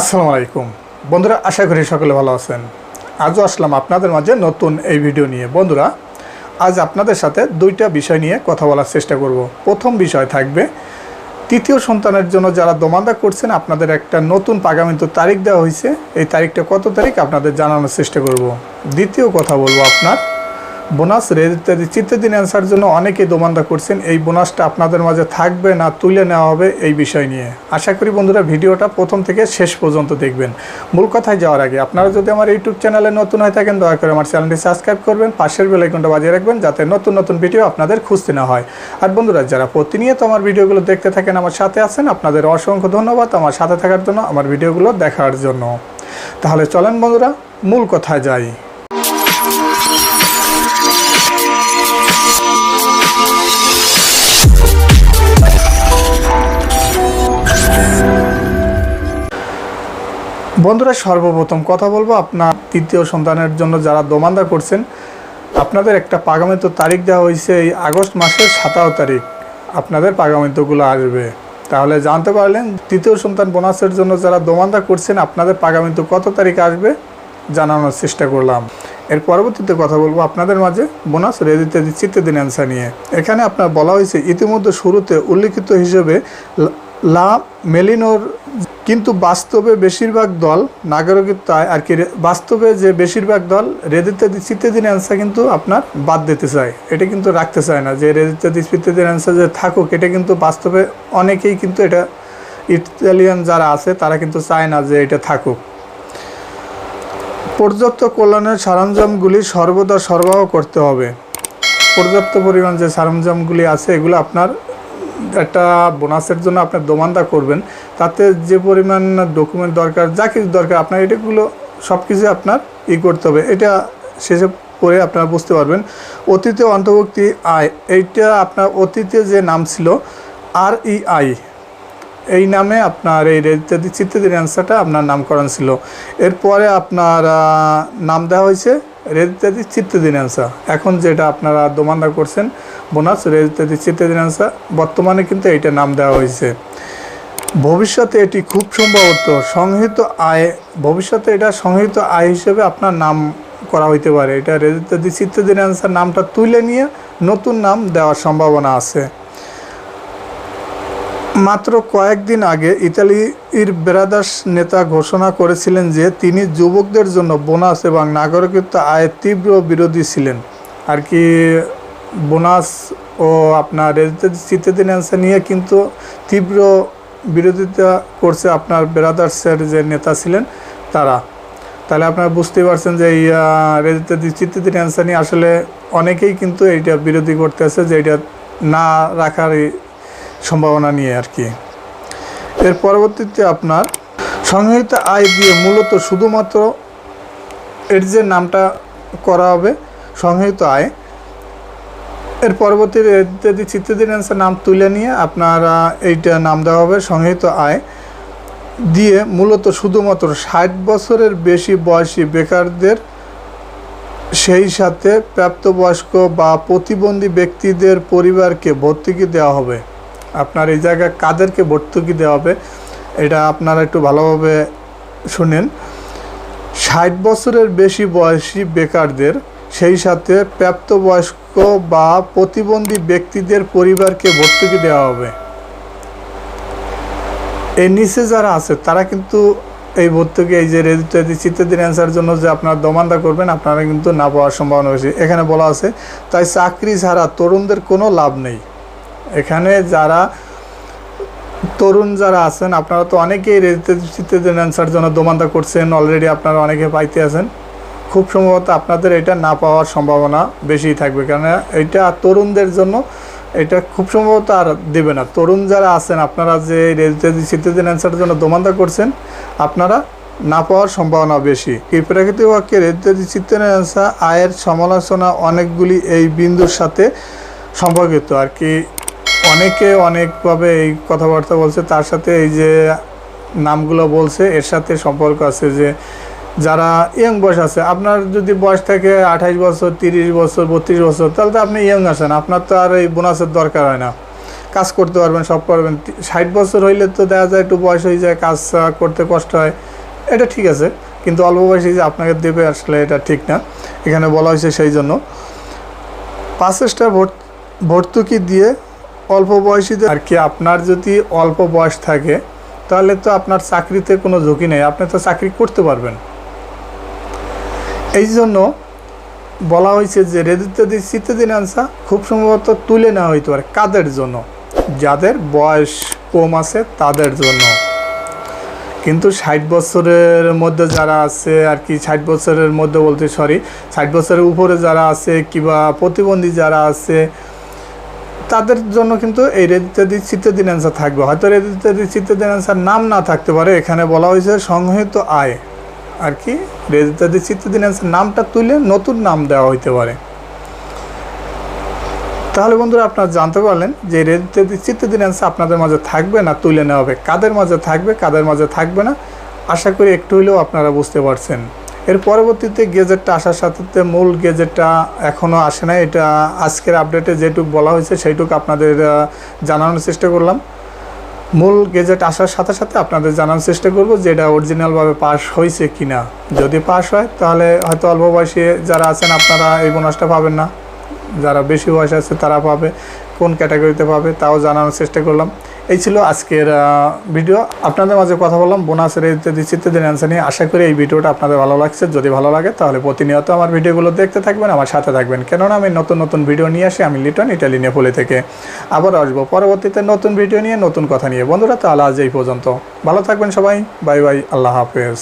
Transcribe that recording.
আসসালামু আলাইকুম। বন্ধুরা, আশা করি সকলে ভালো আছেন। আজও আসলাম আপনাদের মাঝে নতুন এই ভিডিও নিয়ে। বন্ধুরা, আজ আপনাদের সাথে দুইটা বিষয় নিয়ে কথা বলার চেষ্টা করব। প্রথম বিষয় থাকবে, তৃতীয় সন্তানের জন্য যারা দোমাদা করছেন, আপনাদের একটা নতুন পাগামিত তারিখ দেওয়া হয়েছে। এই তারিখটা কত তারিখ আপনাদের জানানোর চেষ্টা করব। দ্বিতীয় কথা বলব আপনার বোনাস রেড ইত্যাদি চিত্তাদিন অ্যান্সার জন্য অনেকেই দোমান্দা করছেন, এই বোনাসটা আপনাদের মাঝে থাকবে না, তুলে নেওয়া হবে এই বিষয় নিয়ে। আশা করি বন্ধুরা ভিডিওটা প্রথম থেকে শেষ পর্যন্ত দেখবেন। মূল কথায় যাওয়ার আগে, আপনারা যদি আমার ইউটিউব চ্যানেলে নতুন হয়ে থাকেন, দয়া করে আমার চ্যানেলটি সাবস্ক্রাইব করবেন, পাশের বেলাইকনটা বাজিয়ে রাখবেন, যাতে নতুন নতুন ভিডিও আপনাদের খুঁজতে না হয়। আর বন্ধুরা, যারা প্রতিনিয়ত আমার ভিডিওগুলো দেখতে থাকেন, আমার সাথে আছেন, আপনাদের অসংখ্য ধন্যবাদ আমার সাথে থাকার জন্য, আমার ভিডিওগুলো দেখার জন্য। তাহলে চলেন বন্ধুরা, মূল কথায় যাই। বন্ধুরা, সর্বপ্রথম কথা বলব, আপনার তৃতীয় সন্তানের জন্য যারা দোমান্দা করছেন, আপনাদের একটা পাগামিত তারিখ দেওয়া হয়েছে এই আগস্ট মাসের সাতারো তারিখ। আপনাদের পাগামিতগুলো আসবে। তাহলে জানতে পারলেন, তৃতীয় সন্তান বোনাসের জন্য যারা দোমান্দা করছেন, আপনাদের পাগামিত কত তারিখ আসবে জানানোর চেষ্টা করলাম। এর পরবর্তীতে কথা বলব আপনাদের মাঝে, বোনাস রেজিতে দিচ্ছিতে দিন অ্যান্সার নিয়ে। এখানে আপনার বলা হয়েছে, ইতিমধ্যে শুরুতে উল্লিখিত হিসেবে লা- মেলিনোর কিন্তু বাস্তবে বেশিরভাগ দল নাগরিকত্ব আর কি বাস্তবে যে বেশিরভাগ দল রেদিত্যাদি চিত্তাদিন অ্যান্সার কিন্তু আপনার বাদ দিতে চায়। এটা কিন্তু রাখতে চায় না। যে রেদিত্যাদি চিত্তাদিন অ্যান্সার যে থাকুক, এটা কিন্তু বাস্তবে অনেকেই কিন্তু এটা ইটালিয়ান যারা আছে, তারা কিন্তু চায় না যে এটা থাকুক। পর্যাপ্ত কল্যাণের সরঞ্জামগুলি সর্বদা সরবরাহ করতে হবে। পর্যাপ্ত পরিমাণ যে সরঞ্জামগুলি আছে, এগুলো আপনার একটা বোনাসের জন্য আপনার দোমান্দা করবেন। তাতে যে পরিমাণ ডকুমেন্ট দরকার, যা কিছু দরকার, আপনার এটাগুলো সব কিছু আপনার ই করতে হবে। এটা শেষে পরে আপনারা বুঝতে পারবেন। অতীতে অন্তর্ভুক্তি আয়, এইটা আপনার অতীতে যে নাম ছিল আর ই আই এই নামে আপনার এই রেজিস্ট্রি চিত্তাদিন অ্যান্সারটা আপনার নামকরণ ছিল। এরপরে আপনার নাম দেওয়া হয়েছে রেজিস্ট্রি চিত্তাদিন অ্যান্সার এখন যেটা আপনারা দোমান্দা করছেন বোনাস রেজিস্ট্রি চিত্তাদিন অ্যান্সার বর্তমানে কিন্তু এইটা নাম দেওয়া হয়েছে। ভবিষ্যতে এটি খুব সম্ভবত সংহিত আয়, ভবিষ্যতে এটা সংহিত আয় হিসেবে আপনার নাম করা হইতে পারে। এটা রেজিস্ট্রি চিত্তাদিন অ্যান্সার নামটা তুলে নিয়ে নতুন নাম দেওয়ার সম্ভাবনা আছে। মাত্র কয়েকদিন আগে ইতালির ব্রাদার্স নেতা ঘোষণা করেছিলেন যে তিনি যুবকদের জন্য বোনাস এবং নাগরিকত্ব আয়ের তীব্র বিরোধী ছিলেন। আর কি বোনাস ও আপনার অ্যান্সার নিয়ে কিন্তু তীব্র বিরোধিতা করছে আপনার ব্রাদার্সের যে নেতা ছিলেন তারা। তাহলে আপনারা বুঝতেই পারছেন যে এই রেজিস্ট্রেশন অ্যান্সার নিয়ে আসলে অনেকেই কিন্তু এইটা বিরোধী করতেছে যে এটা না রাখারই সম্ভাবনা নিয়ে আর কি। এর পরবর্তীতে আপনার সংহিত আয় দিয়ে মূলত শুধুমাত্র এর যে নামটা করা হবে সংহিত আয়, এর পরবর্তী ইত্যাদি চিত্তাদিন অ্যান্সার নাম তুলে নিয়ে আপনারা এইটা নাম দেওয়া হবে সংহিত আয় দিয়ে মূলত শুধুমাত্র ষাট বছরের বেশি বয়সী বেকারদের সেই সাথে প্রাপ্তবয়স্ক বা প্রতিবন্ধী ব্যক্তিদের পরিবারকে ভর্তুকি দেওয়া হবে। আপনার এই জায়গায় কাদেরকে ভর্তুকি দেওয়া হবে, এটা আপনারা একটু ভালোভাবে শুনেন। ষাট বছরের বেশি বয়সী বেকারদের, সেই সাথে প্রাপ্তবয়স্ক বা প্রতিবন্ধী ব্যক্তিদের পরিবারকে ভর্তুকি দেওয়া হবে। এর নিচে যারা আছে, তারা কিন্তু এই ভর্তুকি, এই যে রেজিস্ট্রি চিত্তাদিন অ্যান্সার জন্য যে আপনারা দমান্দা করবেন, আপনারা কিন্তু না পাওয়ার সম্ভাবনা বেশি। এখানে বলা আছে, তাই চাকরি ছাড়া তরুণদের কোনো লাভ নেই। এখানে যারা তরুণ যারা আছেন, আপনারা তো অনেকেই রেজিস্ট্রেশন অ্যান্সার জন্য দোমান্দা করছেন অলরেডি আপনারা অনেকে পাইতে আছেন। খুব সম্ভবত আপনাদের এটা না পাওয়ার সম্ভাবনা বেশি থাকবে কারণ এটা তরুণদের জন্য এটা খুব সম্ভবত আর দেবে না। তরুণ যারা আছেন, আপনারা যে রেজিস্ট্রেশন অ্যান্সারের জন্য দোমান্দা করছেন, আপনারা না পাওয়ার সম্ভাবনা বেশি। এই প্রাকৃতিক বাক্যে রেজিস্ট্রেশন অ্যান্সার, আয়ের সমালোচনা অনেকগুলি এই বিন্দুর সাথে সম্পর্কিত। আর কি অনেকে অনেকভাবে এই কথাবার্তা বলছে। তার সাথে এই যে নামগুলো বলছে, এর সাথে সম্পর্ক আছে যে যারা ইয়ং বয়স আছে, আপনার যদি বয়স থাকে আঠাইশ বছর, তিরিশ বছর, বত্রিশ বছর, তাহলে তো আপনি ইয়ং আছেন। আপনার তো আর এই বোনাসের দরকার হয় না। কাজ করতে পারবেন, সব পারবেন ষাট বছর হইলে তো দেখা যায় একটু বয়স হয়ে যায়, কাজ করতে কষ্ট হয়। এটা ঠিক আছে, কিন্তু অল্প বয়সে যে আপনাকে দেবে আসলে এটা ঠিক না। এখানে বলা হয়েছে সেই জন্য। পাঁচ স্টার ভর্তুকি দিয়ে অল্প বয়সীদের আর কি আপনার যদি অল্প বয়স থাকে, তাহলে তো আপনার চাকরিতে কোনো ঝুঁকি নেই। আপনি তো চাকরি করতে পারবেন। এই জন্য বলা হয়েছে যে রেদিত্যাদি শীতদিন আনসা খুব সম্ভবত তুলে নেওয়া হইতে পারে। কাদের জন্য? যাদের বয়স কম আছে, তাদের জন্য। কিন্তু ষাট বছরের মধ্যে যারা আছে, আর কি ষাট বছরের মধ্যে বলতে সরি, ষাট বছরের উপরে যারা আছে, কিংবা প্রতিবন্ধী যারা আছে তাদের জন্য কিন্তু এই রেদিত্যাদি শীতদিন অ্যান্সার থাকবে। হয়তো রেদিত্যাদি শীতদিন অ্যান্সার নাম না থাকতে পারে, এখানে বলা হয়েছে সংহিত আয়। আর কি? রেজিস্টার চিত্তদিন অ্যান্সার নামটা তুলে নতুন নাম দেওয়া হইতে পারে। তাহলে বন্ধুরা আপনারা জানতে পারলেন যে রেজিস্টার চিত্তদিন অ্যান্সার আপনাদের মাঝে থাকবে না, তুলে নেওয়া হবে। কাদের মাঝে থাকবে, কাদের মাঝে থাকবে না, আশা করি একটু হলেও আপনারা বুঝতে পারছেন। এর পরবর্তীতে গেজেটটা আসার সাথে মূল গেজেটটা এখনও আসে না এটা আজকের আপডেটে যেটুকু বলা হয়েছে সেইটুকু আপনাদের জানানোর চেষ্টা করলাম। মূল গেজেট আসার সাথে সাথে আপনাদের জানানোর চেষ্টা করব যে এটা অরিজিনালভাবে পাস হয়েছে কি না যদি পাস হয়, তাহলে হয়তো অল্প বয়সী যারা আছেন আপনারা এই বোনাসটা পাবেন না। যারা বেশি বয়স আছে তারা পাবে, কোন ক্যাটাগরিতে পাবে, তাও জানানোর চেষ্টা করলাম। এই ছিল আজকের ভিডিও। আপনাদের মাঝে কথা বললাম, বোনাসের ইত্যাদি ইত্যাদির অ্যান্সার নিয়ে। আশা করি এই ভিডিওটা আপনাদের ভালো লাগছে। যদি ভালো লাগে, তাহলে প্রতিনিয়ত আমার ভিডিওগুলো দেখতে থাকবেন, আমার সাথে থাকবেন। কেননা আমি নতুন নতুন ভিডিও নিয়ে আসি, আমি লিটন, ইটালি, নেপোলি থেকে। আবার আসব পরবর্তীতে নতুন ভিডিও নিয়ে, নতুন কথা নিয়ে। বন্ধুরা, তাহলে আজ এই পর্যন্ত। ভালো থাকবেন সবাই। বাই বাই, আল্লাহ হাফেজ।